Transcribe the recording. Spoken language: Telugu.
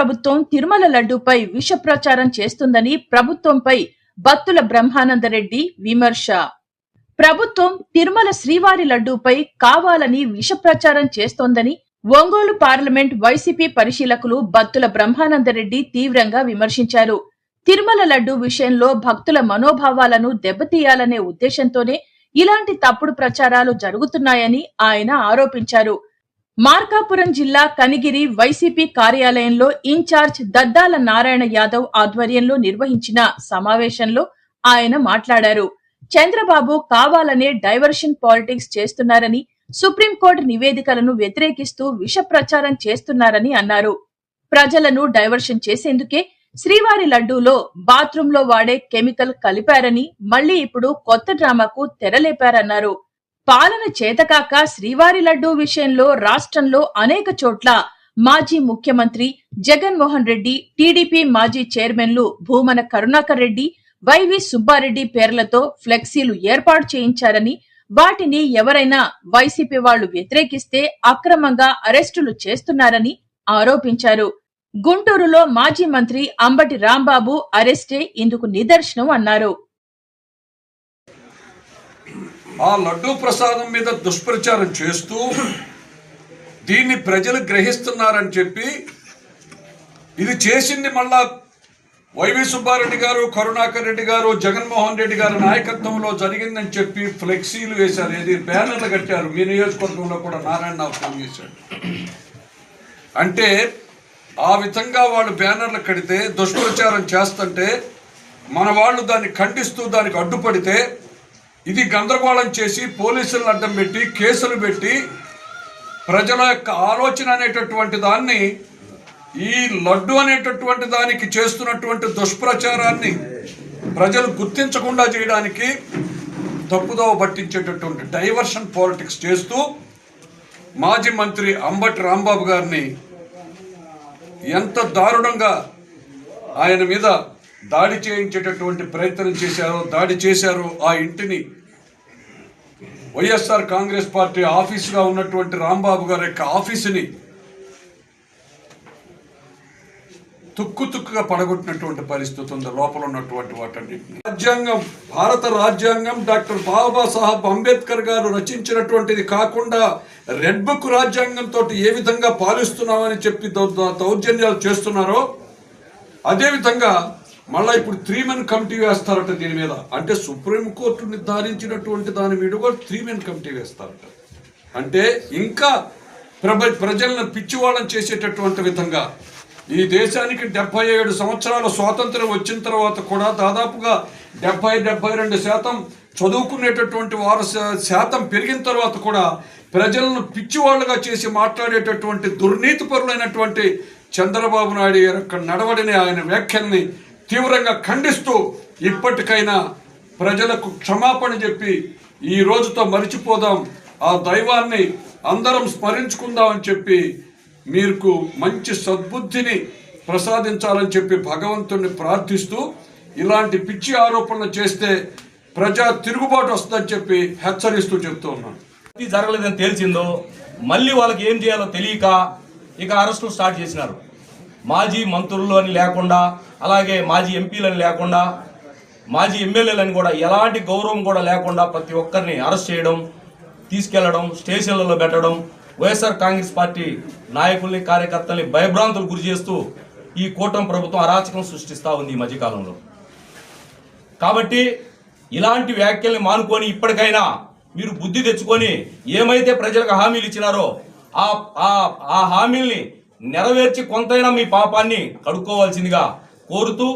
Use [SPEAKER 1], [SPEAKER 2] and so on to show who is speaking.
[SPEAKER 1] ప్రభుత్వం తిరుమల లడ్డూపై విష ప్రచారం చేస్తుందని ప్రభుత్వంపై భక్తుల బ్రహ్మానందరెడ్డి విమర్శ. ప్రభుత్వం తిరుమల శ్రీవారి లడ్డూపై కావాలని విష ప్రచారం చేస్తోందని ఒంగోలు పార్లమెంట్ వైసీపీ పరిశీలకులు బత్తుల బ్రహ్మానందరెడ్డి తీవ్రంగా విమర్శించారు. తిరుమల లడ్డూ విషయంలో భక్తుల మనోభావాలను దెబ్బతీయాలనే ఉద్దేశంతోనే ఇలాంటి తప్పుడు ప్రచారాలు జరుగుతున్నాయని ఆయన ఆరోపించారు. మార్కాపురం జిల్లా కనిగిరి వైసీపీ కార్యాలయంలో ఇన్ఛార్జ్ దద్దాల నారాయణ యాదవ్ ఆధ్వర్యంలో నిర్వహించిన సమావేశంలో ఆయన మాట్లాడారు. చంద్రబాబు కావాలనే డైవర్షన్ పాలిటిక్స్ చేస్తున్నారని సుప్రీంకోర్టు నివేదికలను వ్యతిరేకిస్తూ విష ప్రచారం చేస్తున్నారని అన్నారు. ప్రజలను డైవర్షన్ చేసేందుకే శ్రీవారి లడ్డూలో బాత్రూంలో వాడే కెమికల్ కలిపారని మళ్ళీ ఇప్పుడు కొత్త డ్రామాకు తెరలేపారన్నారు. పాలన చేతకాక శ్రీవారి లడ్డూ విషయంలో రాష్ట్రంలో అనేక చోట్ల మాజీ ముఖ్యమంత్రి జగన్మోహన్ రెడ్డి టీడీపీ మాజీ చైర్మన్లు భూమన కరుణాకర్ రెడ్డి వైవి సుబ్బారెడ్డి పేర్లతో ఫ్లెక్సీలు ఏర్పాటు చేయించారని వాటిని ఎవరైనా వైసీపీ వాళ్ళు వ్యతిరేకిస్తే అక్రమంగా అరెస్టులు చేస్తున్నారని ఆరోపించారు. గుంటూరులో మాజీ మంత్రి అంబటి రాంబాబు అరెస్టే ఇందుకు నిదర్శనం అన్నారు.
[SPEAKER 2] ఆ లడ్డూ ప్రసాదం మీద దుష్ప్రచారం చేస్తూ దీన్ని ప్రజలు గ్రహిస్తున్నారని చెప్పి ఇది చేసింది మళ్ళా వైవి సుబ్బారెడ్డి గారు కరుణాకర్ రెడ్డి గారు జగన్మోహన్ రెడ్డి గారి నాయకత్వంలో జరిగిందని చెప్పి ఫ్లెక్సీలు వేశారు. ఏది బ్యానర్లు కట్టారు. మీ నియోజకవర్గంలో కూడా నారాయణరావు ఫోన్ చేశాడు. అంటే ఆ విధంగా వాళ్ళు బ్యానర్లు కడితే దుష్ప్రచారం చేస్తుంటే మన వాళ్ళు దాన్ని ఖండిస్తూ దానికి అడ్డుపడితే ఇది గందరగోళం చేసి పోలీసులను అడ్డం పెట్టి కేసులు పెట్టి ప్రజల యొక్క ఆలోచన అనేటటువంటి దాన్ని ఈ లడ్డు అనేటటువంటి దానికి చేస్తున్నటువంటి దుష్ప్రచారాన్ని ప్రజలు గుర్తించకుండా చేయడానికి తప్పుదోవ పట్టించేటటువంటి డైవర్షన్ పాలిటిక్స్ చేస్తూ మాజీ మంత్రి అంబటి రాంబాబు గారిని ఎంత దారుణంగా ఆయన మీద దాడి చేయించేటటువంటి ప్రయత్నం చేశారో దాడి చేశారో ఆ ఇంటిని వైఎస్ఆర్ కాంగ్రెస్ పార్టీ ఆఫీసుగా ఉన్నటువంటి రాంబాబు గారి యొక్క ఆఫీసుని తుక్కు తుక్కుగా పడగొట్టినటువంటి పరిస్థితి ఉంది. లోపల ఉన్నటువంటి వాటన్నిటిని. రాజ్యాంగం భారత రాజ్యాంగం డాక్టర్ బాబాసాహెబ్ అంబేద్కర్ గారు రచించినటువంటిది కాకుండా రెడ్ బుక్ రాజ్యాంగంతో ఏ విధంగా పాలిస్తున్నామని చెప్పి దౌర్జన్యాలు చేస్తున్నారో అదేవిధంగా మళ్ళా ఇప్పుడు త్రీ మెన్ కమిటీ వేస్తారట దీని మీద. అంటే సుప్రీంకోర్టు నిర్ధారించినటువంటి దాని మీద కూడా త్రీ మెన్ కమిటీ వేస్తారట. అంటే ఇంకా ప్రభ ప్రజలను పిచ్చివాళ్ళం చేసేటటువంటి విధంగా ఈ దేశానికి డెబ్బై ఏడు సంవత్సరాల స్వాతంత్రం వచ్చిన తర్వాత కూడా దాదాపుగా డెబ్బై డెబ్బై రెండు శాతం చదువుకునేటటువంటి వారు శా- శాతం పెరిగిన తర్వాత కూడా ప్రజలను పిచ్చివాళ్ళుగా చేసి మాట్లాడేటటువంటి దుర్నీతిపరులైనటువంటి చంద్రబాబు నాయుడు గారు యొక్క నడవడిని ఆయన వ్యాఖ్యల్ని తీవ్రంగా ఖండిస్తూ ఇప్పటికైనా ప్రజలకు క్షమాపణ చెప్పి ఈ రోజుతో మరిచిపోదాం. ఆ దైవాన్ని అందరం స్మరించుకుందామని చెప్పి మీకు మంచి సద్బుద్ధిని ప్రసాదించాలని చెప్పి భగవంతుణ్ణి ప్రార్థిస్తూ ఇలాంటి పిచ్చి ఆరోపణలు చేస్తే ప్రజా తిరుగుబాటు వస్తుందని చెప్పి హెచ్చరిస్తూ చెప్తూ ఉన్నాను.
[SPEAKER 3] ఇది జరగలేదని తేల్చిందో మళ్ళీ వాళ్ళకి ఏం చేయాలో తెలియక ఇక అరెస్టులు స్టార్ట్ చేసినారు. మాజీ మంత్రులు అని లేకుండా అలాగే మాజీ ఎంపీలని లేకుండా మాజీ ఎమ్మెల్యేలని కూడా ఎలాంటి గౌరవం కూడా లేకుండా ప్రతి ఒక్కరిని అరెస్ట్ చేయడం తీసుకెళ్ళడం స్టేషన్లలో పెట్టడం వైఎస్ఆర్ కాంగ్రెస్ పార్టీ నాయకుల్ని కార్యకర్తల్ని భయభ్రాంతులు గురి చేస్తూ ఈ కూటమి ప్రభుత్వం అరాచకం సృష్టిస్తూ ఉంది ఈ మధ్యకాలంలో. కాబట్టి ఇలాంటి వ్యాఖ్యల్ని మానుకొని ఇప్పటికైనా మీరు బుద్ధి తెచ్చుకొని ఏమైతే ప్రజలకు హామీలు ఇచ్చినారో ఆ ఆ ఆ హామీల్ని నెరవేర్చి కొంతైనా మీ పాపాన్ని కడుక్కోవాల్సిందిగా కోరుతూ